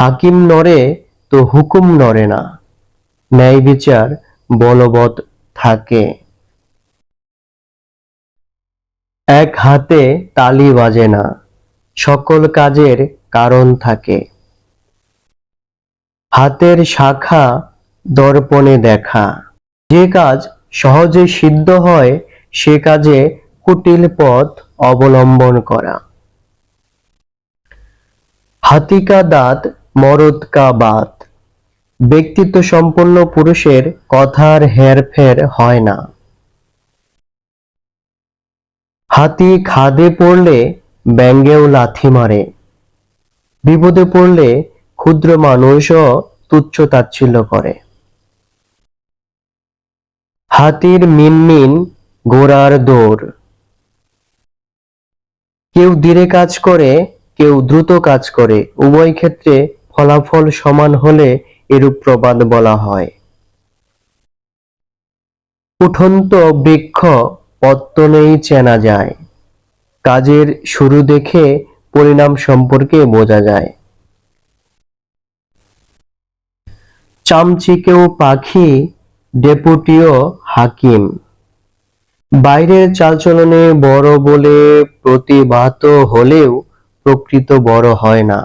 হাকিম নড়ে তো হুকুম নড়ে না। ন্যায় বিচার বলবৎ থাকে। এক হাতে তালি বাজে না, সকল কাজের কারণ থাকে। হাতের শাখা দর্পণে দেখা, যে কাজ সহজে সিদ্ধ হয়, সে কাজে কুটিল পথ অবলম্বন করা। হাতিকা দাঁত মরদ বাত। ব্যক্তিত্ব সম্পন্ন পুরুষের কথার হেরফের হয় না। হাতি খাদে পড়লে ব্যাঙ্গেও লাথি মারে। বিপদে পড়লে ক্ষুদ্র মানুষও তুচ্ছ তাচ্ছিল্য করে। হাতির মিনমিন গোড়ার দৌড়। কেউ ধীরে কাজ করে, কেউ দ্রুত কাজ করে। উভয় ক্ষেত্রে ফলাফল সমান হলে এরূপ প্রবাদ বলা হয়। উঠন্ত বৃক্ষ পত্তনেই চেনা যায়। কাজের শুরু দেখে পরিণাম সম্পর্কে বোঝা যায়। চামচিকেও পাখি, ডেপুটিও হাকিম। বাইরের চালচলনে বড় বলে প্রতিভাত হলেও প্রকৃত বড় হয় না।